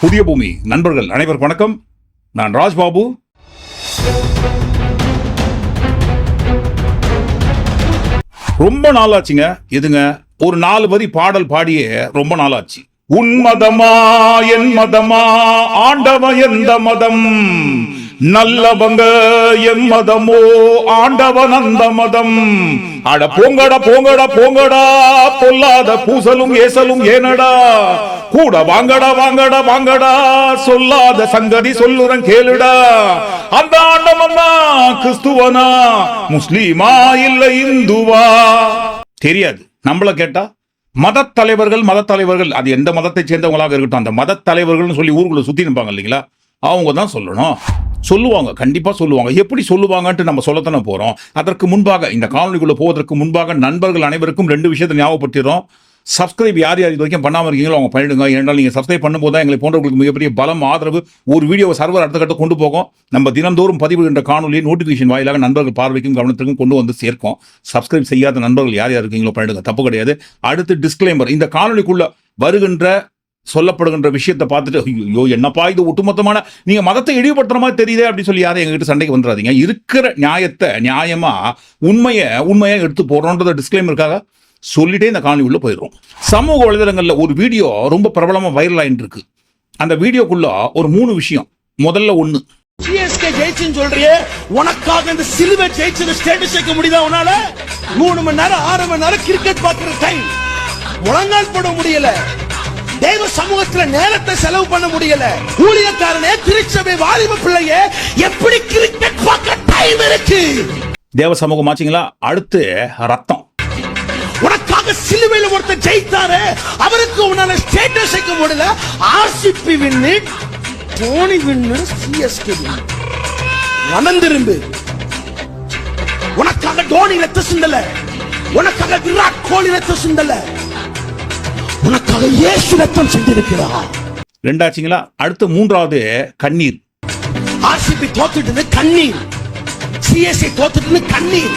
புதிய பூமி. நண்பர்கள் அனைவருக்கும் வணக்கம். நான் ராஜ்பாபு. ரொம்ப நாளாச்சுங்க. இதுங்க ஒரு நாலு வரி பாடல் பாடியே ரொம்ப நாளாச்சு. உன் மதமா என் மதமா ஆண்டவ எந்த மதம்? நல்லவங்க என் மதமோ ஆண்டவன் அந்த மதம்? அட போங்கடா போங்கடா போங்கடா பொல்லாத பூசலும் ஏசலும் ஏனடா? கூட வாங்கடா வாங்கடா வாங்கடா. சொல்லாத சங்கதி சொல்லுறன் கேளுடா. அந்த ஆண்டவன் கிறிஸ்துவனா? முஸ்லீமா இல்ல இந்துவா? தெரியாது. நம்மள கேட்டா மத தலைவர்கள் மதத் தலைவர்கள். அது எந்த மதத்தை சேர்ந்தவங்களாக இருக்கட்டும் அந்த மத தலைவர்கள்னு சொல்லி ஊருக்குள்ள சுத்தி நிற்பாங்க இல்லைங்களா? அவங்க தான் சொல்லணும். சொல்லுவாங்க கண்டிப்பா சொல்லுவாங்க. எப்படி சொல்லுவாங்கன்ட்டு நம்ம சொல்லத்தானே போறோம். அதற்கு முன்பாக இந்த காலனிக்குள்ளே போவதற்கு முன்பாக நண்பர்கள் அனைவருக்கும் ரெண்டு விஷயத்தை ஞாபகப்படுத்திடுறோம். சப்ஸ்கிரைப் யார் யார் இது வரைக்கும் பண்ணாமல் இருக்கீங்களோ அவங்க பண்ணிடுங்க. ஏன்னால் நீங்கள் சப்ஸ்கிரைப் பண்ணும்போது தான் எங்களை போன்றவர்களுக்கு மிகப்பெரிய பலம் ஆதரவு ஒரு வீடியோ சர்வர் அடுத்த கட்ட கொண்டு போகும். நம்ம தினந்தோறும் பதிவிடுகின்ற காணொலியை நோட்டிஃபிகேஷன் வாயிலாக நண்பர்கள் பார்வைக்கும் கவனத்திற்கும் கொண்டு வந்து சேர்க்கும். சப்ஸ்கிரைப் செய்யாத நண்பர்கள் யார் யார் இருக்கீங்களோ பண்ணிடுங்க. தப்பு கிடையாது. அடுத்து டிஸ்க்ளைமர் இந்த காணொலிக்குள்ள வருகின்ற சொல்லப்படுகின்ற விஷயத்தை பார்த்துட்டு ஐயோ என்னப்பா இது ஒட்டுமொத்தமான நீங்க மதத்தை இழிவுபடுத்துற மாதிரி தெரியுதே அப்படின்னு சொல்லி யாரும் எங்ககிட்ட சண்டைக்கு வந்துடாதீங்க இருக்கிற நியாயத்தை நியாயமா உண்மையை உண்மையை எடுத்து போடுறோன்றத டிஸ்க்ளைமருக்காக சொல்லிட்டே இந்த காணொலி உள்ள போயிடும் சமூக வலைதளங்கள்ல ஒரு வீடியோ ரொம்ப பிரபலமா வைரல் ஆயிட்டு இருக்கு. அந்த வீடியோக்குள்ள ஒரு மூணு விஷயம். முதல்ல ஒண்ணு. சிஎஸ்கே ஜெயிச்சுன்னு சொல்றியே உனக்காக இந்த சிலுவை ஜெயிச்சு ஸ்டேட்டஸ் வைக்க முடியுதா உன்னால? மூணு மணி நேரம் ஆறு மணி நேரம் கிரிக்கெட் பாக்குற டைம் முழங்கால் போட முடியல. தேவ சமூகத்துல நேரத்தை செலவு பண்ண முடியல. ஊழியக்காரனே திருச்சபை வாலிப பிள்ளைய எப்படி கிரிக்கெட் பார்க்க டைம் இருக்கு? தேவ சமூகம் ஆச்சுங்களா அடுத்து ரத்தம். சிலுவையில ஒருத்தர் ஜெயித்தாரு அவருக்கு உன்னால ஸ்டேட்டஸ் வைக்க முடியல. RCB win Dhoni win CSK மனம் திரும்பு உனக்காக தோனி ரத்த சிந்தல உனக்காக விராட் கோலி ரத்த சிந்தல உனக்காக இயேசு ரத்தம் சிந்திருக்கிறார் ரெண்டாச்சுங்களா? அடுத்து மூன்றாவது கண்ணீர். ஆர்சிபி தோத்துட்டு கண்ணீர். சிஎஸ்சி தோத்துட்டு கண்ணீர்.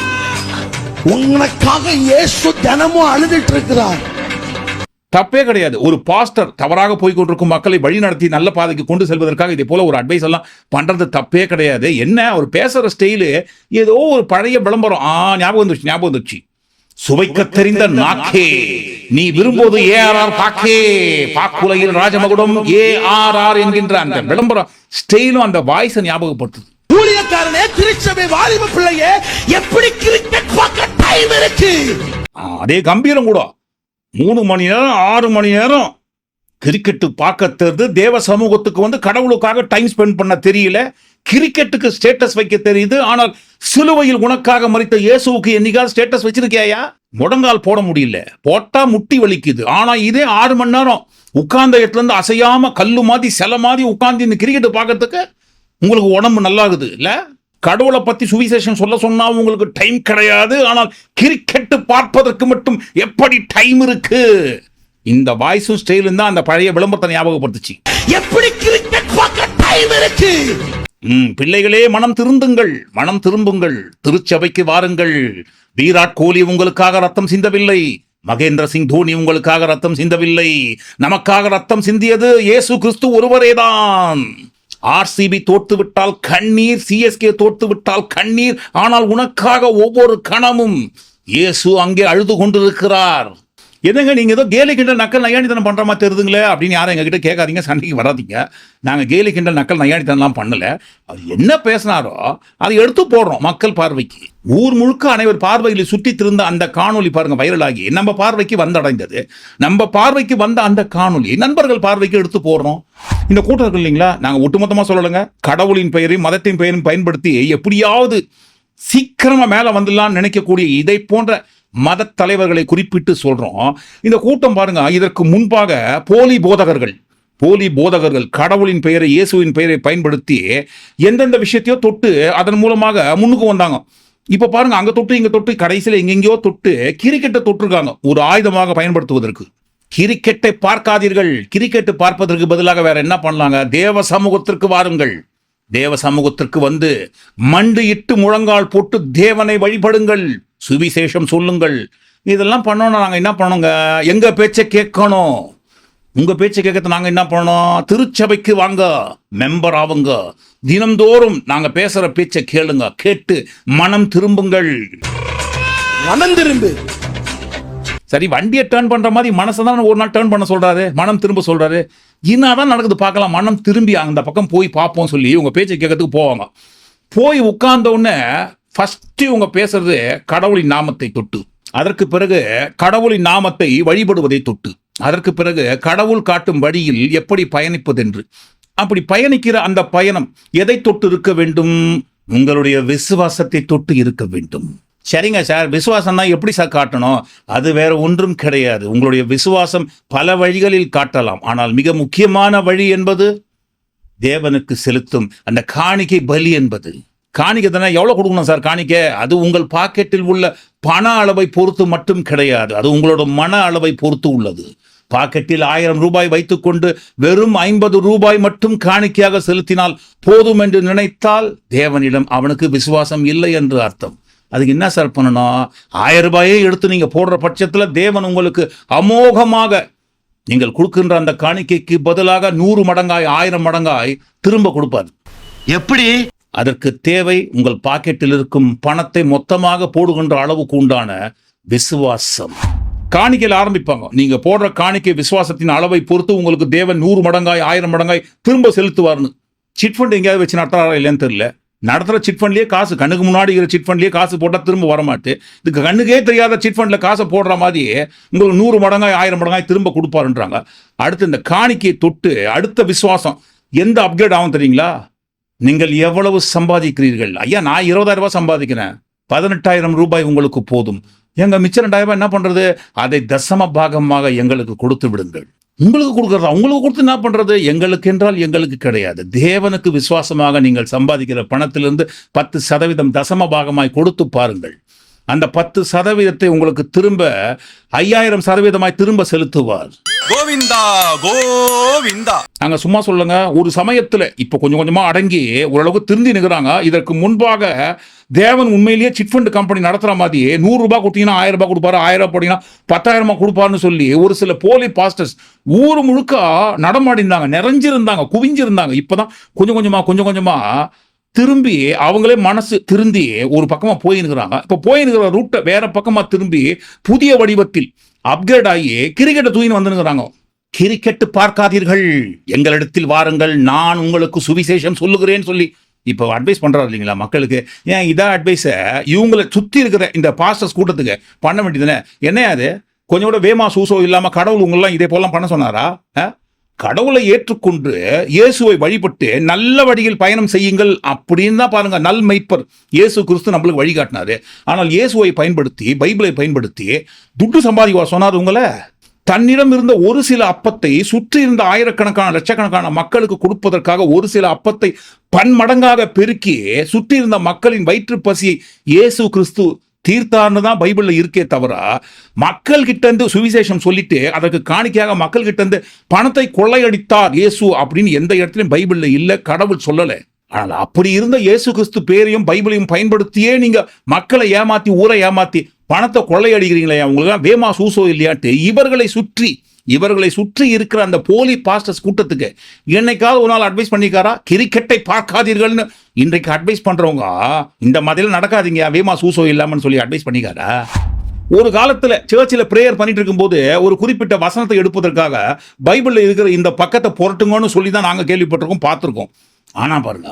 உனக்காக இயேசு தினமும் அழுதுட்டு இருக்கிறார் தப்பே கிடையாது. ஒரு பாஸ்டர் தவறாக போய் கொண்டிருக்கும் மக்களை வழி நடத்தி நல்ல பாதைக்கு கொண்டு செல்வதற்காக இதே போல ஒரு அட்வைஸ் எல்லாம் பண்றது தப்பே கிடையாது. என்ன? அவர் பேசுற ஸ்டைலு ஏதோ ஒரு பழைய விளம்பரம். ஆ ஞாபகம் வந்துச்சு ஞாபகம் வந்துச்சு சுவைக்க தெரிந்த நாக்கே நீ விரும்புவது ஏ ஆர் ஆர் பாக்கே. பாக்குலையில் ராஜமகுடம் ஏ ஆர் ஆர் என்கின்ற அந்த விளம்பரம் ஸ்டைலும் அந்த வாய்ஸை ஞாபகப்படுத்துது. ஊழியக்காரனே திருச்சபை வாலிப பிள்ளைய எப்படி கிரிக்கெட் பார்க்க டைம் இருக்கு அதே கம்பீரம் கூட. மூணு மணி நேரம் ஆறு மணி நேரம் கிரிக்கெட்டு பார்க்க தெரிது. தேவ சமூகத்துக்கு வந்து கடவுளுக்காக டைம் ஸ்பெண்ட் பண்ண தெரியல. கிரிக்கெட்டுக்கு ஸ்டேட்டஸ் வைக்க தெரியுது ஆனால் சிலுவையில் உனக்காக மறித்த இயேசுவுக்கு என்னைக்காவது ஸ்டேட்டஸ் வச்சிருக்கியா முடங்கால் போட முடியல. போட்டா முட்டி வலிக்குது. ஆனா இதே ஆறு மணி நேரம் உட்கார்ந்த இடத்துல இருந்து அசையாம கல்லு மாதிரி சில மாதிரி உட்கார்ந்து இந்த கிரிக்கெட் பார்க்கறதுக்கு உங்களுக்கு உடம்பு நல்லாகுது இல்லை? கடவுளை பத்தி சுவிசேஷம் சொல்ல சொன்னா உங்களுக்கு டைம் கிடையாது. ஆனால் கிரிக்கெட் பார்ப்பதற்கு மட்டும் எப்படி டைம் இருக்கு? இந்த வாய்ஸும் ஸ்டைலும் தான் அந்த பழைய விளம்பரத்தை ஞாபகப்படுத்துச்சு. எப்படி கிரிக்கெட் பார்க்க டைம் இருக்கு? ம், பிள்ளைகளே மனம் திருந்துங்கள். மனம் திரும்புங்கள். திருச்சபைக்கு வாருங்கள். விராட் கோலி உங்களுக்காக ரத்தம் சிந்தவில்லை. மகேந்திர சிங் தோனி உங்களுக்காக ரத்தம் சிந்தவில்லை. நமக்காக ரத்தம் சிந்தியது இயேசு கிறிஸ்து ஒருவரேதான். ஆர்சிபி தோற்று விட்டால் கண்ணீர் சிஎஸ்கே தோற்று விட்டால் கண்ணீர் ஆனால் உனக்காக ஒவ்வொரு கணமும் இயேசு அங்கே அழுது கொண்டிருக்கிறார். என்னங்க நீங்கள் ஏதோ கேலி கிண்டல் நக்கல் நையாணித்தனம் பண்ணுற மாதிரி தெரியுதுங்களே அப்படின்னு யாரும் எங்ககிட்ட கேட்காதீங்க சண்டைக்கு வராதீங்க. நாங்கள் கேலி கிண்டல் நக்கல் நையாணித்தனம்லாம் பண்ணலை. அவர் என்ன பேசினாரோ அதை எடுத்து போடுறோம் மக்கள் பார்வைக்கு. ஊர் முழுக்க அனைவர் பார்வையில் சுற்றி திருந்த அந்த காணொலி பாருங்க வைரலாகி. நம்ம பார்வைக்கு வந்தடைந்தது. நம்ம பார்வைக்கு வந்த அந்த காணொலி நண்பர்கள் பார்வைக்கு எடுத்து போடுறோம். இந்த கூட்டம் இருக்கு இல்லைங்களா? நாங்கள் ஒட்டுமொத்தமாக சொல்லலைங்க. கடவுளின் பெயரையும் மதத்தின் பெயரையும் பயன்படுத்தி எப்படியாவது சீக்கிரமாக மேலே வந்துடலாம்னு நினைக்கக்கூடிய இதை போன்ற மத தலைவர்களை குறிப்பிட்டு சொல்கிறோம் இந்த கூட்டம் பாருங்க இதற்கு முன்பாக போலி போதகர்கள் போலி போதகர்கள் கடவுளின் பெயரை இயேசுவின் பெயரை பயன்படுத்தி எந்தெந்த விஷயத்தையோ தொட்டு அதன் மூலமாக முன்னுக்கு வந்தாங்க. இப்போ பாருங்க அங்கே தொட்டு இங்கே தொட்டு கடைசியில் எங்கெங்கயோ தொட்டு கிரிக்கெட்டை தொட்டிருக்காங்க. ஒரு ஆயுதமாக பயன்படுத்துவதற்கு. கிரிக்கெட்டை பார்க்காதீர்கள். கிரிக்கெட்டு பார்ப்பதற்கு பதிலாக வேற என்ன பண்ணலாங்க? தேவ சமூகத்திற்கு வாருங்கள். தேவ சமூகத்திற்கு வந்து மண்டு இட்டு முழங்கால் போட்டு தேவனை வழிபடுங்கள். சுவிசேஷம் சொல்லுங்கள். இதெல்லாம் பண்ணோன்னா நாங்கள் என்ன பண்ணோங்க எங்க பேச்சை கேட்கணும்? உங்க பேச்சை கேட்கறது நாங்க என்ன பண்ணணும்? திருச்சபைக்கு வாங்க. மெம்பர் ஆவுங்க. தினம்தோறும் நாங்க பேசுற பேச்சை கேளுங்க. கேட்டு மனம் திரும்புங்கள். மனம் திரும்பு. சரி வண்டியை டேர்ன் பண்ணுற மாதிரி மனசை தான் ஒரு நாள் டேர்ன் பண்ண சொல்கிறாரு மனம் திரும்ப சொல்கிறாரு என்னதான் நடக்குது பார்க்கலாம். மனம் திரும்பி அந்த பக்கம் போய் பார்ப்போம் சொல்லி உங்கள் பேச்சை கேட்கறதுக்கு போவாங்க. போய் உட்கார்ந்தவுடனே ஃபஸ்ட்டு இவங்க பேசுறது கடவுளின் நாமத்தை தொட்டு. அதற்கு பிறகு கடவுளின் நாமத்தை வழிபடுவதை தொட்டு. அதற்கு பிறகு கடவுள் காட்டும் வழியில் எப்படி பயணிப்பதென்று. அப்படி பயணிக்கிற அந்த பயணம் எதை தொட்டு இருக்க வேண்டும்? உங்களுடைய விசுவாசத்தை தொட்டு இருக்க வேண்டும். சரிங்க சார் விசுவாசம்னா எப்படி சார் காட்டணும்? அது வேற ஒன்றும் கிடையாது. உங்களுடைய விசுவாசம் பல வழிகளில் காட்டலாம். ஆனால் மிக முக்கியமான வழி என்பது தேவனுக்கு செலுத்தும் அந்த காணிக்கை பலி என்பது. காணிக்கை தானே எவ்வளோ கொடுக்கணும் சார் காணிக்கை? அது உங்கள் பாக்கெட்டில் உள்ள பண அளவை பொறுத்து மட்டும் கிடையாது. அது உங்களோட மன அளவை பொறுத்து உள்ளது. பாக்கெட்டில் ஆயிரம் ரூபாய் வைத்துக்கொண்டு வெறும் ஐம்பது ரூபாய் மட்டும் காணிக்கையாக செலுத்தினால் போதும் என்று நினைத்தால் தேவனிடம் அவனுக்கு விசுவாசம் இல்லை என்று அர்த்தம். அதுக்கு என்ன சார் பண்ணணும் ஆயிரம் ரூபாயே எடுத்து நீங்க போடுற பட்சத்தில் தேவன் உங்களுக்கு அமோகமாக நீங்கள் கொடுக்கின்ற அந்த காணிக்கைக்கு பதிலாக நூறு மடங்காய் ஆயிரம் மடங்காய் திரும்ப கொடுப்பார். எப்படி? அதற்கு தேவை உங்கள் பாக்கெட்டில் இருக்கும் பணத்தை மொத்தமாக போடுகின்ற அளவுக்கு உண்டான விசுவாசம். காணிக்கையில் ஆரம்பிப்பாங்க. நீங்க போடுற காணிக்கை விசுவாசத்தின் அளவை பொறுத்து உங்களுக்கு தேவன் நூறு மடங்காய் ஆயிரம் மடங்காய் திரும்ப செலுத்துவார்னு. சிட் ஃபண்ட் எங்கேயாவது வச்சு நடத்துறாரா இல்லைன்னு தெரியல. நடத்துற சிட் ஃபண்ட்லேயே காசு கண்ணுக்கு முன்னாடி இருக்கிற சிட் ஃபண்ட்லேயே காசு போட்டால் திரும்ப வரமாட்டு இதுக்கு கண்ணுக்கே தெரியாத சிட் ஃபண்டில் காசை போடுற மாதிரியே உங்களுக்கு நூறு மடங்காய் ஆயிரம் மடங்காய் திரும்ப கொடுப்பாருன்றாங்க. அடுத்து இந்த காணிக்கையை தொட்டு அடுத்த விசுவாசம் எந்த அப்கிரேட் ஆகும் தெரியுங்களா? நீங்கள் எவ்வளவு சம்பாதிக்கிறீர்கள்? ஐயா நான் இருபதாயிரம் ரூபாய் சம்பாதிக்கிறேன். பதினெட்டாயிரம் ரூபாய் உங்களுக்கு போதும். எங்கள் மிச்சம் ரெண்டாயிரம் ரூபாய் என்ன பண்ணுறது அதை தசம பாகமாக எங்களுக்கு கொடுத்து விடுங்கள். உங்களுக்கு கொடுக்குறதா? உங்களுக்கு கொடுத்து என்ன பண்றது? எங்களுக்கு என்றால் எங்களுக்கு கிடையாது. தேவனுக்கு விசுவாசமாக நீங்கள் சம்பாதிக்கிற பணத்திலிருந்து பத்து சதவீதம் தசம பாகமாய் கொடுத்து பாருங்கள். அந்த பத்து சதவீதத்தை உங்களுக்கு திரும்ப ஐயாயிரம் சதவீதமாய் திரும்ப செலுத்துவார். கோவிந்தா கோவிந்தா. நாங்க சும்மா சொல்லுங்க ஒரு சமயத்துல இப்ப கொஞ்சம் கொஞ்சமா அடங்கி ஓரளவுக்கு திருந்தி நிற்கிறாங்க இதற்கு முன்பாக தேவன் உண்மையிலேயே சிட் ஃபண்ட் கம்பெனி நடத்துற மாதிரி நூறு ரூபாய் கொடுத்தீங்கன்னா ஆயிரம் ரூபாய் கொடுப்பாரு ஆயிரம் ரூபாய் போட்டீங்கன்னா பத்தாயிரமா கொடுப்பாருன்னு சொல்லி ஒரு சில போலி பாஸ்டர்ஸ் ஊர் முழுக்க நடமாடிந்தாங்க நிறைஞ்சிருந்தாங்க குவிஞ்சிருந்தாங்க. இப்பதான் கொஞ்சம் கொஞ்சமா கொஞ்சம் கொஞ்சமா திரும்பி அவங்களே மனசு திருந்தி ஒரு பக்கமா போயிருக்கிறாங்க. இப்போ போயினுக்கிற ரூட்டை வேற பக்கமா திரும்பி புதிய வடிவத்தில் அப்கிரேட் ஆகி கிரிக்கெட்டை தூயின்னு வந்துருக்கிறாங்க கிரிக்கெட் பார்க்காதீர்கள். எங்களிடத்தில் வாருங்கள். நான் உங்களுக்கு சுவிசேஷம் சொல்லுகிறேன் சொல்லி இப்போ அட்வைஸ் பண்ணுறாரு இல்லைங்களா மக்களுக்கு? ஏன் இதான் அட்வைஸை இவங்களை சுற்றி இருக்கிற இந்த பாஸ்டர்ஸ் கூட்டத்துக்கு பண்ண வேண்டியதுன்னு என்ன அது கொஞ்சம் கூட வேமா சூசோ இல்லாமல் கடவுள் உங்களெல்லாம் இதே போலாம் பண்ண சொன்னாரா? ஆ? கடவுளை ஏற்றுக்கொண்டு இயேசுவை வழிபட்டு நல்ல வழியில் பயணம் செய்யுங்கள் அப்படின்னு தான் பாருங்க நல் மெய்ப்பர். இயேசு கிறிஸ்து நம்மளுக்கு வழிகாட்டினாரு. ஆனால் இயேசுவை பயன்படுத்தி பைபிளை பயன்படுத்தி துட்டு சம்பாதிக்குவா சொன்னார் உங்களை? தன்னிடம் இருந்த ஒரு சில அப்பத்தை சுற்றி இருந்த ஆயிரக்கணக்கான லட்சக்கணக்கான மக்களுக்கு கொடுப்பதற்காக ஒரு சில அப்பத்தை பன்மடங்காக பெருக்கி சுற்றி இருந்த மக்களின் வயிற்று பசியை இயேசு கிறிஸ்து தீர்த்தார்னு தான் பைபிளில் இருக்கே தவிர மக்கள் கிட்டேருந்து சுவிசேஷம் சொல்லிட்டு அதற்கு காணிக்கையாக மக்கள் கிட்டேருந்து பணத்தை கொள்ளையடித்தார் இயேசு அப்படின்னு எந்த இடத்துலையும் பைபிளில் இல்லை கடவுள் சொல்லலை. ஆனால் அப்படி இருந்த இயேசு கிறிஸ்து பேரையும் பைபிளையும் பயன்படுத்தியே நீங்கள் மக்களை ஏமாற்றி ஊரை ஏமாற்றி பணத்தை கொள்ளையடிக்கிறீங்களே உங்களுக்கு வேமா சூசோ இல்லையாட்டு இவர்களை சுற்றி இவர்களை சுற்றி இருக்கிற அந்த போலி பாஸ்டர்ஸ் கூட்டத்துக்கு என்னைக்காவது ஒரு நாள் அட்வைஸ் பண்ணிக்காரா கிரிக்கெட்டை பார்க்காதீர்கள்னு. இன்றைக்கு அட்வைஸ் பண்றவங்க இந்த மாதிரிலாம் நடக்காதீங்க வேமா சூசோ இல்லாமன்னு சொல்லி அட்வைஸ் பண்ணிக்காரா ஒரு காலத்துல சர்ச்சில் ப்ரேயர் பண்ணிட்டு இருக்கும்போது ஒரு குறிப்பிட்ட வசனத்தை எடுப்பதற்காக பைபிளில் இருக்கிற இந்த பக்கத்தை புரட்டுங்கன்னு சொல்லி தான் நாங்கள் கேள்விப்பட்டிருக்கோம் பார்த்துருக்கோம். ஆனா பாருங்க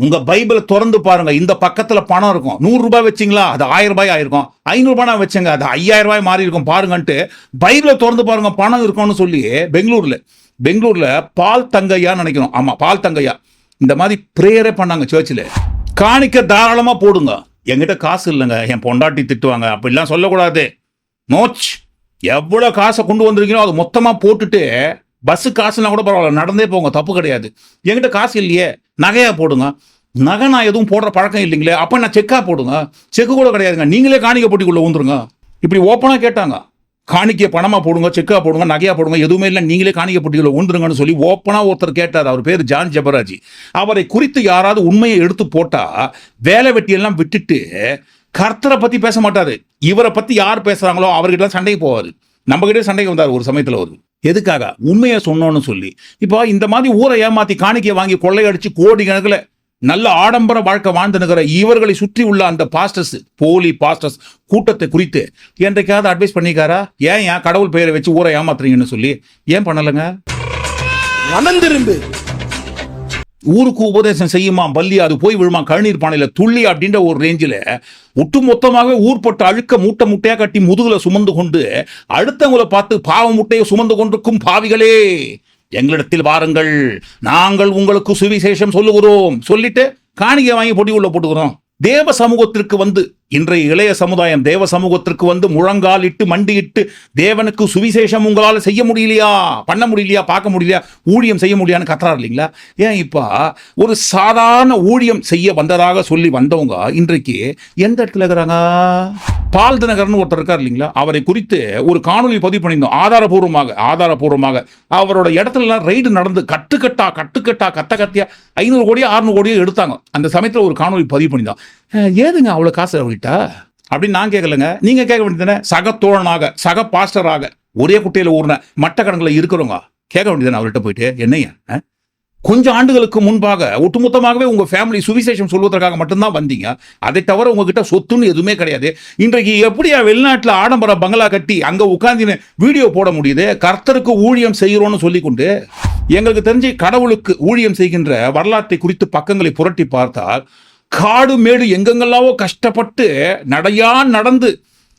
உங்க பைபிளை திறந்து பாருங்க. இந்த பக்கத்துல பணம் இருக்கும். நூறு ரூபாய் வச்சிங்களா? அது ஆயிரம் ரூபாய் ஆயிருக்கும். ஐநூறு ரூபாய் அது ஐயாயிரம் ரூபாய் மாறி இருக்கும். பாருங்கன்ட்டு பைபிளை திறந்து பாருங்க. பணம் இருக்கும்னு சொல்லி பெங்களூர்ல பெங்களூர்ல பால் தங்கையான்னு நினைக்கிறோம். ஆமா பால் தங்கையா. இந்த மாதிரி ப்ரேயரே பண்ணாங்க சர்ச்சில் காணிக்க தாராளமா போடுங்க. என்கிட்ட காசு இல்லைங்க. என் பொண்டாட்டி திட்டுவாங்க. அப்படிலாம் சொல்லக்கூடாது. நோச் எவ்வளோ காசை கொண்டு வந்திருக்கீங்களோ அது மொத்தமாக போட்டுட்டு பஸ்ஸு காசுனா கூட பரவாயில்ல நடந்தே போங்க தப்பு கிடையாது. என்கிட்ட காசு இல்லையே நகையாக போடுங்க. நகை நான் எதுவும் போடுற பழக்கம் இல்லைங்களே அப்போ நான் செக்காக போடுங்க. செக்கு கூட கிடையாதுங்க. நீங்களே காணிக்கை போட்டிக்குள்ளே ஊந்துருங்க. இப்படி ஓப்பனாக கேட்டாங்க. காணிக்கை பணமாக போடுங்க செக்காக போடுங்க நகையாக போடுங்க எதுவுமே இல்லை நீங்களே காணிக்கை போட்டியில் ஊந்துருங்கன்னு சொல்லி ஓப்பனாக ஒருத்தர் கேட்டார். அவர் பேர் ஜான் ஜபராஜி. அவரை குறித்து யாராவது உண்மையை எடுத்து போட்டால் வேலை வெட்டியெல்லாம் விட்டுட்டு கர்த்தரை பற்றி பேச மாட்டார். இவரை பற்றி யார் பேசுகிறாங்களோ அவர்கிட்ட தான் சண்டைக்கு போவார். நம்மகிட்டே சண்டைக்கு வந்தார் ஒரு சமயத்தில் ஒரு எதுக்காக? உண்மையை சொன்னோன்னு சொல்லி. இப்போ இந்த மாதிரி ஊரை ஏமாத்தி காணிக்கை வாங்கி கொள்ளையடிச்சு கோடி கணக்கில் நல்ல ஆடம்பர வாழ்க்கை வாழ்ந்து நிற்கிற இவர்களை சுற்றி உள்ள அந்த பாஸ்டர்ஸ் போலி பாஸ்டர்ஸ் கூட்டத்தை குறித்து என்றைக்காவது அட்வைஸ் பண்ணிக்காரா ஏன் ஏன் கடவுள் பெயரை வச்சு ஊரை ஏமாத்துறீங்கன்னு சொல்லி? ஏன் பண்ணலைங்க? மனம் திரும்பு ஊருக்கு உபதேசம் செய்யுமா பள்ளி அது போய் விழுமா கழுநீர் பானையில துள்ளி அப்படின்ற ஒரு ரேஞ்சில் ஒட்டு மொத்தமாக ஊர்பட்ட அழுக்க மூட்டை முட்டையா கட்டி முதுகுல சுமந்து கொண்டு அடுத்தவங்களை பார்த்து பாவ முட்டையை சுமந்து கொண்டிருக்கும் பாவிகளே எங்களிடத்தில் வாருங்கள். நாங்கள் உங்களுக்கு சுவிசேஷம் சொல்லுகிறோம். சொல்லிட்டு காணிக்கை வாங்கி பொடி உள்ள போட்டுக்கிறோம். தேவ சமூகத்திற்கு வந்து இன்றைய இளைய சமுதாயம் தேவ சமூகத்திற்கு வந்து முழங்கால் இட்டு மண்டியிட்டு தேவனுக்கு சுவிசேஷம் உங்களால் செய்ய முடியலையா? பண்ண முடியலையா? பார்க்க முடியலையா? ஊழியம் செய்ய முடியான்னு கத்துறாரு இல்லைங்களா? ஏன் இப்போ ஒரு சாதாரண ஊழியம் செய்ய வந்ததாக சொல்லி வந்தவங்க இன்றைக்கு எந்த இடத்துல இருக்கிறாங்க? பால் தினகர்னு ஒருத்தர் இருக்கார் இல்லைங்களா? அவரை குறித்து ஒரு காணொலி பதிவு பண்ணியிருந்தோம். ஆதாரபூர்வமாக ஆதாரபூர்வமாக. அவரோட இடத்துல எல்லாம் ரைடு நடந்து கட்டுக்கட்டா கட்டுக்கட்டா கத்த கத்தியா ஐநூறு கோடியோ அறுநூறு கோடியோ எடுத்தாங்க. அந்த சமயத்தில் ஒரு காணொலி பதிவு பண்ணியிருந்தோம். ஏதுங்க அவ்வளோ காசு அவர்கிட்ட? அப்படின்னு நான் கேட்கலங்க நீங்க கேட்க வேண்டியதானே சக தோழனாக சக பாஸ்டராக ஒரே குட்டையில ஊர்ன மட்ட கணக்கில் இருக்கிறவங்க கேட்க வேண்டியதானே அவர்கிட்ட போயிட்டு? என்னையா கொஞ்சம் ஆண்டுகளுக்கு முன்பாக ஒட்டுமொத்தமாகவே உங்க ஃபேமிலி சுவிசேஷம் சொல்வதற்காக மட்டும்தான் வந்தீங்க. அதை தவிர உங்ககிட்ட சொத்துன்னு எதுவுமே கிடையாது. இன்றைக்கு எப்படியா வெளிநாட்டுல ஆடம்பர பங்களா கட்டி அங்க உட்காந்து வீடியோ போட முடியுது? கர்த்தருக்கு ஊழியம் செய்கிறோம்னு சொல்லிக்கொண்டு எங்களுக்கு தெரிஞ்சு கடவுளுக்கு ஊழியம் செய்கின்ற வரலாற்றை குறித்து பக்கங்களை புரட்டி பார்த்தால் காடு மேடு எங்கெங்கெல்லாவோ கஷ்டப்பட்டு நடையா நடந்து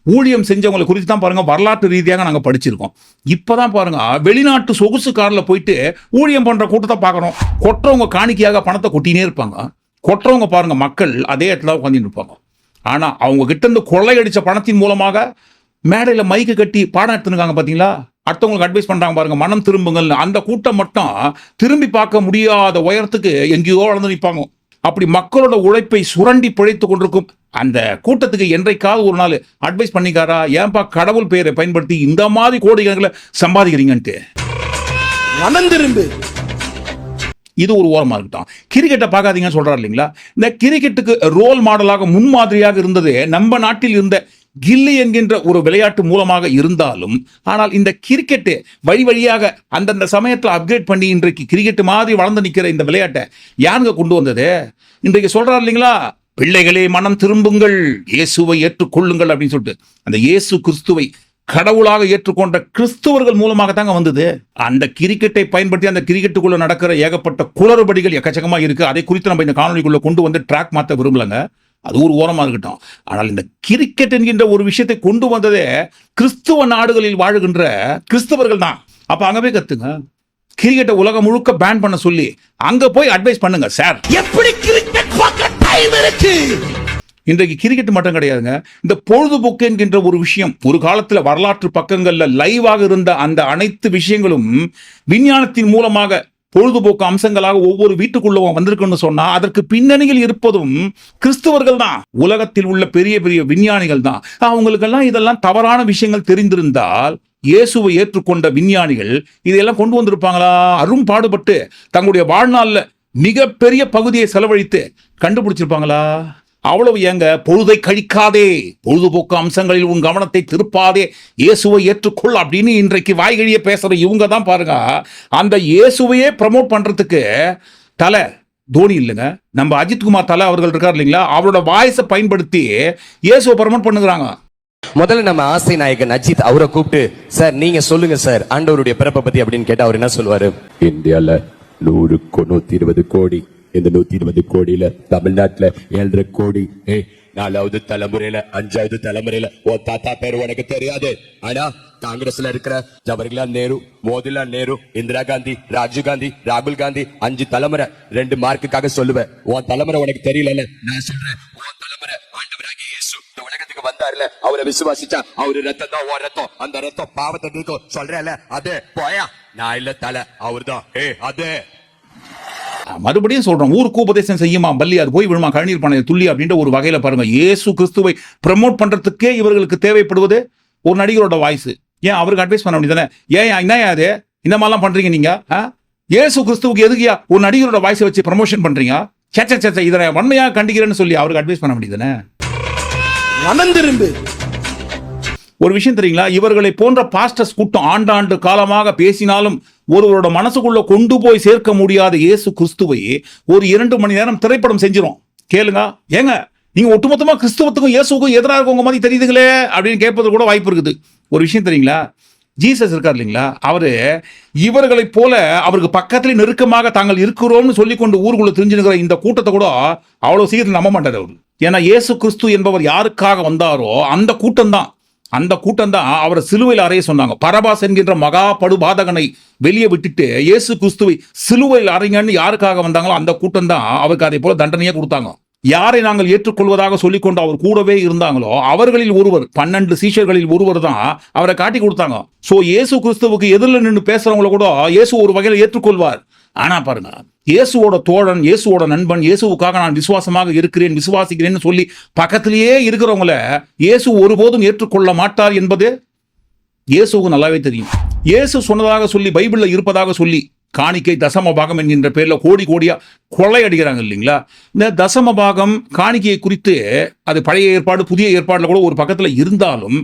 ஊழியம் செஞ்சவங்களை குறித்து தான் பாருங்கள் வரலாற்று ரீதியாக நாங்கள் படிச்சிருக்கோம். இப்போ தான் பாருங்கள் வெளிநாட்டு சொகுசு காரில் போயிட்டு ஊழியம் பண்ணுற கூட்டத்தை பார்க்குறோம் கொட்டுறவங்க காணிக்கையாக பணத்தை கொட்டினே இருப்பாங்க. கொட்டுறவங்க பாருங்கள் மக்கள் அதே இடத்துல உட்காந்துட்டு இருப்பாங்க. ஆனால் அவங்க கிட்ட இருந்து பணத்தின் மூலமாக மேடையில் மைக்கு கட்டி பாடம் எடுத்துருக்காங்க பார்த்தீங்களா அடுத்தவங்களுக்கு அட்வைஸ் பண்ணுறாங்க பாருங்க மனம் திரும்புங்கள் அந்த கூட்டம் மட்டும் திரும்பி பார்க்க முடியாத உயரத்துக்கு எங்கேயோ வளர்ந்து நிற்பாங்க அப்படி மக்களோட உழைப்பை சுரண்டி பிழைத்து கொண்டிருக்கும். அந்த கூட்டத்துக்கு என்றைக்காவது ஒரு நாள் அட்வைஸ் பண்ணிக்காரா? ஏன்பா கடவுள் பெயரை பயன்படுத்தி இந்த மாதிரி கோடிகளை சம்பாதிக்கிறீங்கன்ட்டு. மனம் திரும்பு இது ஒரு ஓரமா இருக்கட்டும். கிரிக்கெட்டை பார்க்காதீங்கன்னு சொல்றாரு இல்லைங்களா? இந்த கிரிக்கெட்டுக்கு ரோல் மாடலாக முன்மாதிரியாக இருந்தது நம்ம நாட்டில் இருந்த கில்லி என்கின்ற ஒரு விளையாட்டு மூலமாக இருந்தாலும் ஆனால் இந்த கிரிக்கெட்டு வழி வழியாக அந்தந்த சமயத்தில் அப்கிரேட் பண்ணி இன்றைக்கு கிரிக்கெட் மாதிரி வளர்ந்து நிற்கிற இந்த விளையாட்டை யாருங்க கொண்டு வந்தது? இன்றைக்கு சொல்றாரு இல்லைங்களா? பிள்ளைகளே மனம் திரும்புங்கள் இயேசுவை ஏற்றுக்கொள்ளுங்கள் அப்படின்னு சொல்லிட்டு. அந்த இயேசு கிறிஸ்துவை கடவுளாக ஏற்றுக்கொண்ட கிறிஸ்துவர்கள் மூலமாக தாங்க வந்தது. அந்த கிரிக்கெட்டை பயன்படுத்தி அந்த கிரிக்கெட்டுக்குள்ள நடக்கிற ஏகப்பட்ட குளறுபடிகள் எக்கச்சக்கமாக இருக்கு. அதை குறித்து நம்ம இந்த காணொலிக்குள்ள கொண்டு வந்து ட்ராக் மாற்ற விரும்பலங்க. அது ஒரு ஓரமா இருக்கட்டும். ஆனால் இந்த கிரிக்கெட் என்கின்ற ஒரு விஷயத்தை கொண்டு வந்ததே கிறிஸ்துவ நாடுகளில் வாழுகின்ற கிறிஸ்தவர்கள் தான். அப்ப அங்க போய் கத்துங்க. கிரிக்கெட்டை உலகம் முழுக்க பேன் பண்ண சொல்லி அங்க போய் அட்வைஸ் பண்ணுங்க சார் எப்படி கிரிக்கெட் பார்க்க டைம் இருக்கு? இன்றைக்கு கிரிக்கெட் மட்டும் கிடையாதுங்க. இந்த பொழுதுபோக்கு என்கின்ற ஒரு விஷயம் ஒரு காலத்துல வரலாற்று பக்கங்கள்ல லைவாக இருந்த அந்த அனைத்து விஷயங்களும் விஞ்ஞானத்தின் மூலமாக பொழுதுபோக்கு அம்சங்களாக ஒவ்வொரு வீட்டுக்குள்ளவும் வந்திருக்குன்னு சொன்னா அதற்கு பின்னணியில் இருப்பதும் கிறிஸ்தவர்கள் தான் உலகத்தில் உள்ள பெரிய பெரிய விஞ்ஞானிகள் தான் அவங்களுக்கெல்லாம் இதெல்லாம் தவறான விஷயங்கள் தெரிந்திருந்தால் இயேசுவை ஏற்றுக்கொண்ட விஞ்ஞானிகள் இதையெல்லாம் கொண்டு வந்திருப்பாங்களா? அரும் பாடுபட்டு தங்களுடைய வாழ்நாளில் மிகப்பெரிய பகுதியை செலவழித்து கண்டுபிடிச்சிருப்பாங்களா? அவ்வளவு ஏங்க பொழுதை கழிக்காதே. பொழுதுபோக்கு அம்சங்களில் உன் கவனத்தை திருப்பாதே. இயேசுவை ஏற்றுக்கொள் அப்படின்னு இன்றைக்கு வாய்கழிய பேசுற இவங்க தான் பாருங்க. அந்த இயேசுவையே ப்ரமோட் பண்றதுக்கு தலை தோனி இல்லைங்க. நம்ம அஜித்குமார் தலை அவர்கள் இருக்கார் இல்லைங்களா? அவரோட வாய்ஸை பயன்படுத்தி இயேசுவை ப்ரமோட் பண்ணுகிறாங்க. முதல்ல நம்ம ஆசை நாயகன் அஜித் அவரை கூப்பிட்டு சார் நீங்க சொல்லுங்க சார் ஆண்டவருடைய பிறப்பை பத்தி அப்படின்னு கேட்டா அவர் என்ன சொல்லுவாரு? இந்தியால நூறுக்கு நூத்தி இருபது கோடி இந்த நூத்தி இருபது கோடியில தமிழ்நாட்டுல ஏழரை கோடி நாலாவது தலைமுறையில அஞ்சாவது தலைமுறையில. ஓ தாத்தா பேர் உனக்கு தெரியாது. ஆனா காங்கிரஸ்ல இருக்கிற ஜவஹர்லால் நேரு மோதிலால் நேரு இந்திரா காந்தி ராஜீவ் காந்தி ராகுல் காந்தி அஞ்சு தலைமுறை ரெண்டு மார்க்குக்காக சொல்லுவேன் உன் தலைமுறை உனக்கு தெரியலன்னு நான் சொல்றேன். உன் தலைமுறை ஆண்டவராகி இயேசு. இந்த உலகத்துக்கு வந்தாருல அவரை விசுவாசிச்சா அவரு ரத்தம் தான் உன் ரத்தம். அந்த ரத்தம் பாவத்தை நீக்கும் சொல்றேன்ல அது போயா. நான் இல்ல தலை அவர்தான். ஏ அது. மறுபடியும் சொல்றோம் ஊருக்கு உபதேசம் செய்யுமா பள்ளி அது போய் விழுமா கழநீர் பானை துள்ளி அப்படின்ற ஒரு வகையில பாருங்க. இயேசு கிறிஸ்துவை ப்ரமோட் பண்றதுக்கே இவர்களுக்கு தேவைப்படுவது ஒரு நடிகரோட வாய்ஸ் ஏன் அவருக்கு அட்வைஸ் பண்ண வேண்டியதானே ஏன் என்ன அது? இந்த மாதிரிலாம் பண்றீங்க நீங்க? இயேசு கிறிஸ்துவுக்கு எதுக்குயா ஒரு நடிகரோட வாய்ஸை வச்சு ப்ரமோஷன் பண்றீங்க? சேச்ச சேச்ச இதை நான் வன்மையாக கண்டிக்கிறேன்னு சொல்லி அவருக்கு அட்வைஸ் பண்ண வேண்டியதானே மனம் திரும்பு ஒரு விஷயம் தெரியுங்களா? இவர்களை போன்ற பாஸ்டர்ஸ் கூட்டம் ஆண்டாண்டு காலமாக பேசினாலும் ஒருவரோட மனசுக்குள்ள கொண்டு போய் சேர்க்க முடியாத இயேசு கிறிஸ்துவை ஒரு இரண்டு மணி நேரம் திரைப்படம் செஞ்சிடும் கேளுங்க. ஏங்க நீங்க ஒட்டுமொத்தமா கிறிஸ்துவத்துக்கும் இயேசுக்கும் எதிராக இருக்கவங்க மாதிரி தெரியுதுங்களே அப்படின்னு கேட்பது கூட வாய்ப்பு இருக்குது. ஒரு விஷயம் தெரியுங்களா? ஜீசஸ் இருக்கார் இல்லைங்களா? அவரு இவர்களைப் போல அவருக்கு பக்கத்துல நெருக்கமாக தாங்கள் இருக்கிறோம்னு சொல்லிக்கொண்டு ஊருக்குள்ள தெரிஞ்சுக்கிற இந்த கூட்டத்தை கூட அவ்வளவு சீக்கிரம் நம்ப மாட்டார் அவர். ஏன்னா இயேசு கிறிஸ்து என்பவர் யாருக்காக வந்தாரோ அந்த கூட்டம் தான் அந்த கூட்டம் தான் அவரை சிலுவையில் அறைய சொன்னாங்க. பரபாஸ் என்கின்ற மகா படுபாதகனை வெளியே விட்டுட்டு இயேசு கிறிஸ்துவை சிலுவையில் அறைங்கன்னு யாருக்காக வந்தாங்களோ அந்த கூட்டம் தான் அவருக்கு அதே போல தண்டனையே கொடுத்தாங்க. யாரை நாங்கள் ஏற்றுக்கொள்வதாக சொல்லிக்கொண்டு அவர் கூடவே இருந்தாங்களோ அவர்களில் ஒருவர் பன்னெண்டு சீஷர்களில் ஒருவர் தான் அவரை காட்டி கொடுத்தாங்க. சோ இயேசு கிறிஸ்துவுக்கு எதிரில் நின்று பேசுறவங்கள கூட இயேசு ஒரு வகையில் ஏற்றுக்கொள்வார். ஆனா பாருங்க இயேசுவோட தோழன் இயேசுவோட நண்பன் இயேசுவுக்காக நான் விசுவாசமாக இருக்கிறேன் விசுவாசிக்கிறேன்னு சொல்லி பக்கத்திலேயே இருக்கிறவங்கள இயேசு ஒருபோதும் ஏற்றுக்கொள்ள மாட்டார் என்பது இயேசுவுக்கு நல்லாவே தெரியும். இயேசு சொன்னதாக சொல்லி பைபிளில் இருப்பதாக சொல்லி காணிக்கை தசம பாகம் என்கின்ற பேரில் கோடி கோடியா கொள்ளையடிக்கிறாங்க இல்லைங்களா? இந்த தசம பாகம் காணிக்கையை குறித்து அது பழைய ஏற்பாடு புதிய ஏற்பாடுல கூட ஒரு பக்கத்தில் இருந்தாலும்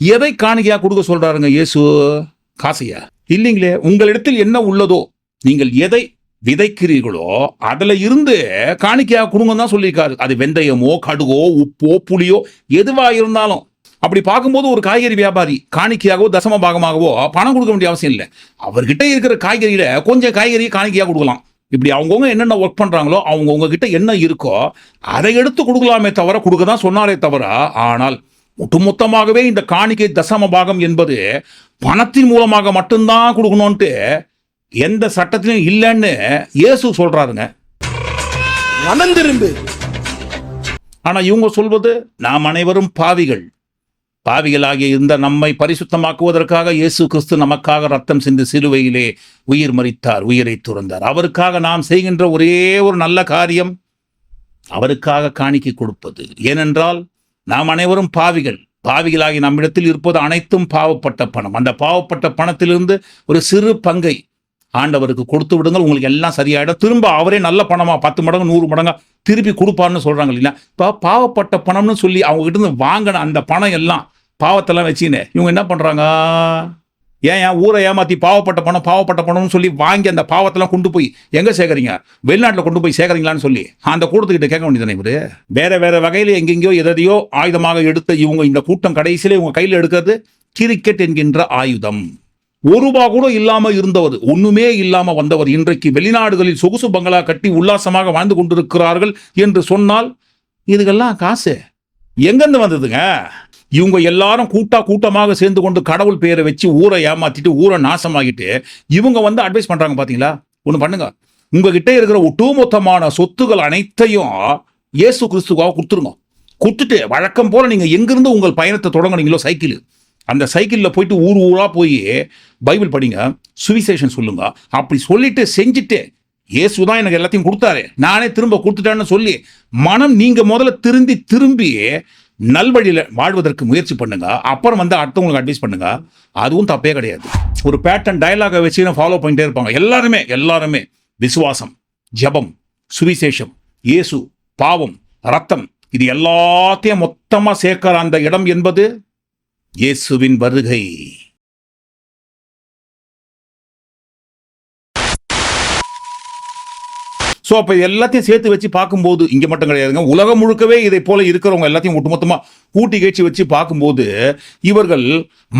எதை காணிக்கையா கொடுக்க சொல்றாருங்க இயேசு? காசையா? இல்லைங்களே உங்களிடத்தில் என்ன உள்ளதோ நீங்கள் எதை விதைக்கிறீர்களோ அதுல இருந்து காணிக்கையாக கொடுங்க தான் சொல்லியிருக்காரு. அது வெந்தயமோ கடுகோ உப்போ புளியோ எதுவா இருந்தாலும். அப்படி பார்க்கும்போது ஒரு காய்கறி வியாபாரி காணிக்கையாகவோ தசம பாகமாகவோ பணம் கொடுக்க வேண்டிய அவசியம் இல்லை. அவர்கிட்ட இருக்கிற காய்கறியில கொஞ்சம் காய்கறியை காணிக்கையாக கொடுக்கலாம். இப்படி அவங்கவுங்க என்னென்ன ஒர்க் பண்ணுறாங்களோ அவங்கவுங்க கிட்ட என்ன இருக்கோ அதை எடுத்து கொடுக்கலாமே தவிர கொடுக்க தான் சொன்னாரே தவிர ஆனால் ஒட்டுமொத்தமாகவே இந்த காணிக்கை தசம பாகம் என்பது பணத்தின் மூலமாக மட்டும்தான் கொடுக்கணும்ன்ட்டு எந்த சட்டத்திலும் இல்லைன்னு இயேசு சொல்றாருங்க. மனம் திரும்பு ஆனா இவங்க சொல்வது நாம் அனைவரும் பாவிகள். பாவிகளாகிய இந்த நம்மை பரிசுத்தமாக்குவதற்காக இயேசு கிறிஸ்து நமக்காக ரத்தம் சிந்து சிலுவையிலே உயிர் மரித்தார் உயிரை துறந்தார். அவருக்காக நாம் செய்கின்ற ஒரே ஒரு நல்ல காரியம் அவருக்காக காணிக்கை கொடுப்பது. ஏனென்றால் நாம் அனைவரும் பாவிகள். பாவிகளாகி நம்மிடத்தில் இருப்பது அனைத்தும் பாவப்பட்ட பணம். அந்த பாவப்பட்ட பணத்திலிருந்து ஒரு சிறு பங்கை ஆண்டவருக்கு கொடுத்து விடுங்கள் உங்களுக்கு எல்லாம் சரியாயிடும். திரும்ப அவரே நல்ல பணமா பத்து மடங்கு நூறு மடங்கா திருப்பி கொடுப்பார்னு சொல்றாங்க இல்லையா இப்போ பாவப்பட்ட பணம்னு சொல்லி அவங்க கிட்ட இருந்து வாங்கின அந்த பணம் எல்லாம் பாவத்தெல்லாம் வச்சுன்னு இவங்க என்ன பண்றாங்க? ஏன் ஏன் ஊரை ஏமாத்தி பாவப்பட்ட பணம் பாவப்பட்ட பணம்னு சொல்லி வாங்கி அந்த பாவத்தெல்லாம் கொண்டு போய் எங்க சேர்க்கறீங்க வெளிநாட்டில் கொண்டு போய் சேர்க்கறீங்களான்னு சொல்லி. அந்த கூட்டத்துக்கிட்ட கேட்க வேண்டியதானே இவரு? வேற வேற வகையில் எங்கெங்கேயோ எதையோ ஆயுதமாக எடுத்த இவங்க இந்த கூட்டம் கடைசியில இவங்க கையில் எடுக்கிறது கிரிக்கெட் என்கின்ற ஆயுதம். ஒரு ரூபா கூட இல்லாமல் இருந்தவர் ஒண்ணுமே இல்லாமல் வந்தவர் இன்றைக்கு வெளிநாடுகளில் சொகுசு பங்களா கட்டி உல்லாசமாக வாழ்ந்து கொண்டிருக்கிறார்கள் என்று சொன்னால் இதுக்கெல்லாம் காசு. எங்கிருந்து வந்ததுங்க? இவங்க எல்லாரும் கூட்டா கூட்டமாக சேர்ந்து கொண்டு கடவுள் பெயரை வச்சு ஊரை ஏமாத்திட்டு ஊரை நாசமாகிட்டு இவங்க வந்து அட்வைஸ் பண்றாங்க பாத்தீங்களா? ஒன்று பண்ணுங்க. உங்ககிட்ட இருக்கிற ஒட்டுமொத்தமான சொத்துக்கள் அனைத்தையும் இயேசு கிறிஸ்துவாக கொடுத்துருங்க. கொடுத்துட்டு வழக்கம் போல நீங்க எங்கிருந்து உங்கள் பயணத்தை தொடங்குனீங்களோ சைக்கிள். அந்த சைக்கிளில் போயிட்டு ஊர் ஊராக போய் பைபிள் படிங்க சுவிசேஷன் சொல்லுங்க. அப்படி சொல்லிட்டு செஞ்சுட்டு இயேசு தான் எனக்கு எல்லாத்தையும் கொடுத்தாரு. நானே திரும்ப கொடுத்துட்டேன்னு சொல்லி மனம் நீங்கள் முதல்ல திருந்தி திரும்பி நல்வழியில் வாழ்வதற்கு முயற்சி பண்ணுங்க. அப்புறம் வந்து அடுத்தவங்களுக்கு அட்வைஸ் பண்ணுங்க. அதுவும் தப்பே கிடையாது. ஒரு பேட்டர்ன் டயலாகை வச்சு ஃபாலோ பண்ணிட்டே இருப்பாங்க. எல்லாருமே எல்லாருமே விசுவாசம் ஜெபம் சுவிசேஷம் இயேசு பாவம் ரத்தம் இது எல்லாத்தையும் மொத்தமாக சேர்க்கிற அந்த இடம் என்பது இயேசுவின் வருகை. ஸோ அப்போ எல்லாத்தையும் சேர்த்து வச்சு பார்க்கும்போது இங்கே மட்டும் கிடையாதுங்க. உலகம் முழுக்கவே இதை போல இருக்கிறவங்க எல்லாத்தையும் ஒட்டுமொத்தமாக கூட்டி கேச்சு வச்சு பார்க்கும்போது இவர்கள்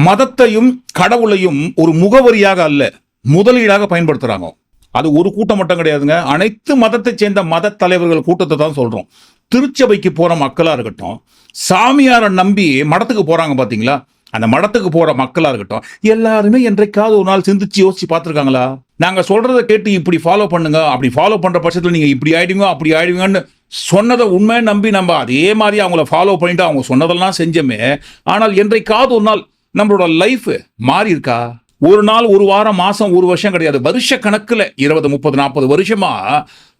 மதத்தையும் கடவுளையும் ஒரு முகவரியாக அல்ல முதலீடாக பயன்படுத்துறாங்க. அது ஒரு கூட்டம் மட்டும் கிடையாதுங்க. அனைத்து மதத்தை சேர்ந்த மத தலைவர்கள் கூட்டத்தை தான் சொல்றோம். திருச்சபைக்கு போகிற மக்களாக இருக்கட்டும் சாமியாரை நம்பி மடத்துக்கு போகிறாங்க பார்த்தீங்களா அந்த மடத்துக்கு போகிற மக்களாக இருக்கட்டும் எல்லாருமே என்றைக்காவது ஒரு நாள் சிந்திச்சு யோசிச்சு பார்த்துருக்காங்களா? நாங்கள் சொல்கிறத கேட்டு இப்படி ஃபாலோ பண்ணுங்க அப்படி ஃபாலோ பண்ணுற பட்சத்தில் நீங்கள் இப்படி ஆயிடுவீங்க அப்படி ஆயிடுவீங்கன்னு சொன்னதை உண்மையை நம்பி நம்ம அதே மாதிரி அவங்கள ஃபாலோ பண்ணிட்டு அவங்க சொன்னதெல்லாம் செஞ்சோமே ஆனால் என்றைக்காவது ஒரு நாள் நம்மளோட லைஃப் மாறி இருக்கா ஒரு நாள் ஒரு வாரம் மாசம் ஒரு வருஷம் கிடையாது. வருஷ கணக்கில் இருபது முப்பது நாற்பது வருஷமா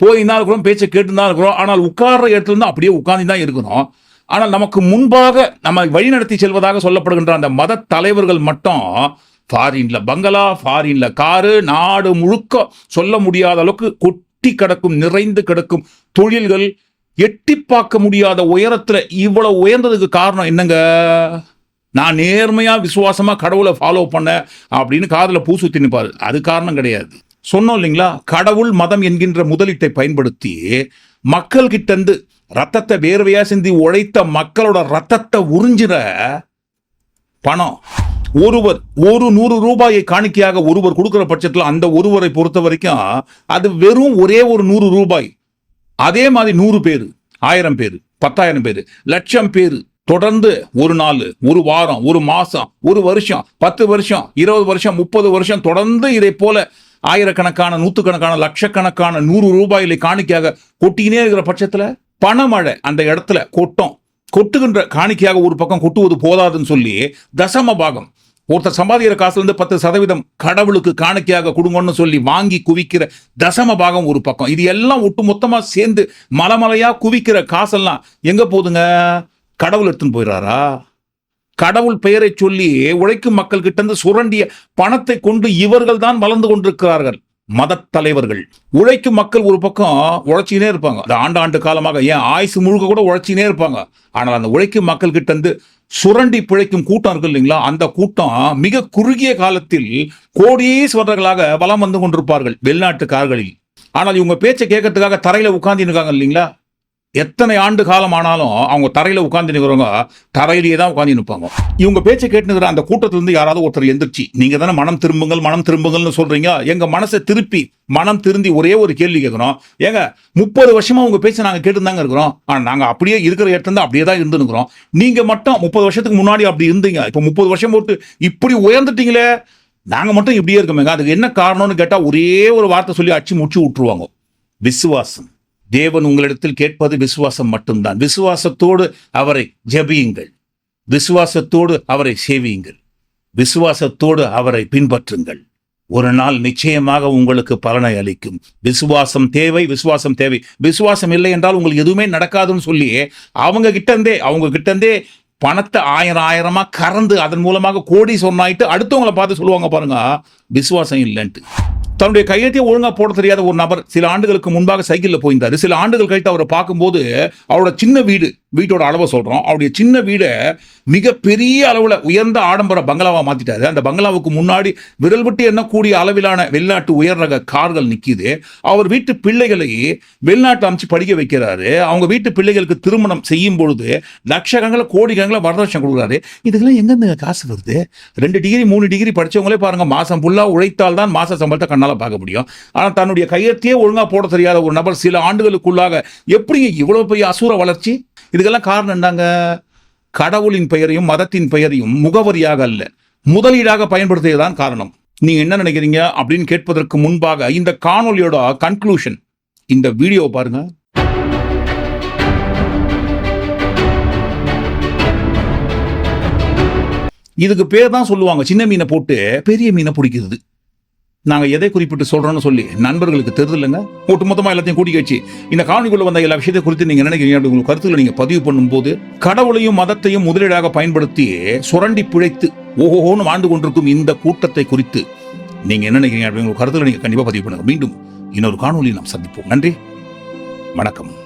போய் தான் இருக்கிறோம் பேச்சை கேட்டு தான் இருக்கிறோம் ஆனால் உட்கார்ற இடத்துல இருந்து அப்படியே உட்கார்ந்து தான் இருக்கிறோம் ஆனால் நமக்கு முன்பாக நம்ம வழிநடத்தி செல்வதாக சொல்லப்படுகின்ற அந்த மத தலைவர்கள் மட்டும் ஃபாரின்ல பங்களா ஃபாரின்ல காரு நாடு முழுக்க சொல்ல முடியாத அளவுக்கு கொட்டி கிடக்கும் நிறைந்து கிடக்கும் தொழில்கள் எட்டி பார்க்க முடியாத உயரத்துல இவ்வளவு உயர்ந்ததுக்கு காரணம் என்னங்க? நான் நேர்மையாக விசுவாசமாக கடவுளை ஃபாலோ பண்ண அப்படின்னு காதில் பூசு சுத்தி அது காரணம் கிடையாது. சொன்னோம் இல்லைங்களா? கடவுள் மதம் என்கின்ற முதலீட்டை பயன்படுத்தி மக்கள் கிட்ட ரத்தத்தை வேர்வையாக சிந்தி உழைத்த மக்களோட ரத்தத்தை உறிஞ்சிற பணம். ஒருவர் ஒரு நூறு ரூபாயை காணிக்கையாக ஒருவர் கொடுக்குற பட்சத்தில் அந்த ஒருவரை பொறுத்த வரைக்கும் அது வெறும் ஒரே ஒரு நூறு ரூபாய். அதே மாதிரி நூறு பேர் ஆயிரம் பேர் பத்தாயிரம் பேர் லட்சம் பேர் தொடர்ந்து ஒரு நாள் ஒரு வாரம் ஒரு மாசம் ஒரு வருஷம் பத்து வருஷம் இருபது வருஷம் முப்பது வருஷம் தொடர்ந்து இதை போல ஆயிரக்கணக்கான நூற்றுக்கணக்கான லட்சக்கணக்கான நூறு ரூபாயில காணிக்கையாக கொட்டினே இருக்கிற பட்சத்துல பணமழை அந்த இடத்துல கொட்டும். கொட்டுகின்ற காணிக்கையாக ஒரு பக்கம் கொட்டுவது போதாதுன்னு சொல்லி தசம பாகம். ஒருத்தர் சம்பாதிக்கிற காசுலேருந்து பத்து சதவீதம் கடவுளுக்கு காணிக்கையாக கொடுங்கன்னு சொல்லி வாங்கி குவிக்கிற தசம பாகம் ஒரு பக்கம். இது எல்லாம் ஒட்டு மொத்தமாக சேர்ந்து மலமலையாக குவிக்கிற காசெல்லாம் எங்கே போகுதுங்க கடவுள் எடுத்துன்னு போயிடுறாரா கடவுள் பெயரை சொல்லி உழைக்கும் மக்கள் கிட்ட இருந்து சுரண்டிய பணத்தை கொண்டு இவர்கள் தான் வளர்ந்து கொண்டிருக்கிறார்கள். மத தலைவர்கள். உழைக்கும் மக்கள் ஒரு பக்கம் உழைச்சினே இருப்பாங்க. அந்த ஆண்டாண்டு காலமாக ஏன் ஆயுசு முழுக்க கூட உழைச்சினே இருப்பாங்க. ஆனால் அந்த உழைக்கும் மக்கள் கிட்ட இருந்து சுரண்டி பிழைக்கும் கூட்டம் இருக்கு இல்லைங்களா? அந்த கூட்டம் மிக குறுகிய காலத்தில் கோடீஸ்வரர்களாக வலம் வந்து கொண்டிருப்பார்கள். வெளிநாட்டுக்காரர்களில். ஆனால் இவங்க பேச்சை கேட்கறதுக்காக தரையில உட்கார்ந்து இருக்காங்க இல்லைங்களா? எத்தனை ஆண்டு காலம் ஆனாலும் அவங்க தரையில உட்காந்து நிற்கிறவங்க தரையிலேயே தான் உட்காந்து நிற்பாங்க இவங்க பேச்சை கேட்டுக்கிற அந்த கூட்டத்திலிருந்து யாராவது ஒருத்தர் எந்திரிச்சு நீங்க தானே மனம் திரும்புங்கள் மனம் திரும்புங்கள்னு சொல்றீங்க. எங்க மனசை திருப்பி மனம் திருந்தி ஒரே ஒரு கேள்வி கேட்குறோம். ஏங்க முப்பது வருஷமா உங்க பேச்சை நாங்கள் கேட்டு தாங்க இருக்கிறோம். ஆனால் நாங்கள் அப்படியே இருக்கிற இடத்துல இருந்து அப்படியே தான் இருந்துருக்கிறோம் நீங்க மட்டும் முப்பது வருஷத்துக்கு முன்னாடி அப்படி இருந்தீங்க. இப்போ முப்பது வருஷம் போட்டு இப்படி உயர்ந்துட்டீங்களே நாங்கள் மட்டும் இப்படியே இருக்கோமேங்க. அதுக்கு என்ன காரணம்னு கேட்டால் ஒரே ஒரு வார்த்தை சொல்லி அடிச்சு முடிச்சு விட்டுருவாங்க. விசுவாசம். தேவன் உங்களிடத்தில் கேட்பது விசுவாசம் மட்டும்தான். விசுவாசத்தோடு அவரை ஜெபியுங்கள். விசுவாசத்தோடு அவரை சேவியுங்கள். விசுவாசத்தோடு அவரை பின்பற்றுங்கள். ஒரு நாள் நிச்சயமாக உங்களுக்கு பலனை அளிக்கும். விசுவாசம் தேவை விசுவாசம் தேவை. விசுவாசம் இல்லை என்றால் உங்களுக்கு எதுவுமே நடக்காதுன்னு சொல்லி அவங்க கிட்டந்தே இருந்தே அவங்க கிட்டந்தே இருந்தே பணத்தை ஆயிரம் ஆயிரமா கறந்து அதன் மூலமாக கோடி சொன்னாயிட்டு அடுத்தவங்களை பார்த்து சொல்லுவாங்க பாருங்க. விசுவாசம் இல்லைன்ட்டு. தன்னுடைய கையெழுத்தையே ஒழுங்கா போட தெரியாத ஒரு நபர் சில ஆண்டுகளுக்கு முன்பாக சைக்கிளில் போயிருந்தார். சில ஆண்டுகள் கழித்து அவரை பார்க்கும்போது அவரோட சின்ன வீடு வீட்டோட அளவை சொல்கிறோம் அவருடைய சின்ன வீடை மிகப்பெரிய அளவில் உயர்ந்த ஆடம்பர பங்களாவாக மாற்றிட்டாரு அந்த பங்களாவுக்கு முன்னாடி விரல் விட்டு எண்ணக்கூடிய அளவிலான வெளிநாட்டு உயர் ரக கார்கள் நிற்கிது அவர் வீட்டு பிள்ளைகளை வெளிநாட்டு அமைச்சு படிக்க வைக்கிறாரு. அவங்க வீட்டு பிள்ளைகளுக்கு திருமணம் செய்யும் பொழுது லட்சக்கணக்கில் கோடி கணக்கில் கொடுக்குறாரு. இதுக்கெல்லாம் எங்கெங்க காசு வருது? ரெண்டு டிகிரி மூணு டிகிரி படித்தவங்களே பாருங்கள் மாதம் ஃபுல்லாக உழைத்தால் தான் மாத சம்பளத்தை கண்ணால் பார்க்க முடியும். ஆனால் தன்னுடைய கையத்தையே ஒழுங்காக போட தெரியாத ஒரு நபர் சில ஆண்டுகளுக்குள்ளாக எப்படி இவ்வளோ பெரிய அசூர வளர்ச்சி? இதுக்கெல்லாம் காரணம் என்னங்க? கடவுளின் பெயரையும் மதத்தின் பெயரையும் முகவரியாக அல்ல முதலீடாக பயன்படுத்தியதுதான் காரணம். நீங்க என்ன நினைக்கிறீங்க அப்படின்னு கேட்பதற்கு முன்பாக இந்த காணொலியோட கன்க்ளூஷன் இந்த வீடியோ பாருங்க. இதுக்கு பேர் தான் சொல்லுவாங்க சின்ன மீனை போட்டு பெரிய மீனை பிடிக்கிறது. நாங்க எதை குறிப்பிட்டு சொல்றோம்னு சொல்லி நண்பர்களுக்கு தெரிதில்லைங்க ஒட்டு மொத்தமா எல்லாத்தையும் கூட்டி வச்சு இந்த காணிக்குள்ள வந்த எல்லா விஷயத்தை குறித்து நீங்க நினைக்கிறீங்க அப்படி உங்க கருத்துக்களை நீங்க பதிவு பண்ணும்போது கடவுளையும் மதத்தையும் முதலீடாக பயன்படுத்தி சுரண்டி பிழைத்து ஓஹோன்னு வாழ்ந்து கொண்டிருக்கும் இந்த கூட்டத்தை குறித்து நீங்க என்ன நினைக்கிறீங்க அப்படிங்கிற கருத்துக்களை நீங்க கண்டிப்பா பதிவு பண்ணுங்க. மீண்டும் இன்னொரு காணொலியில் நாம் சந்திப்போம். நன்றி. வணக்கம்.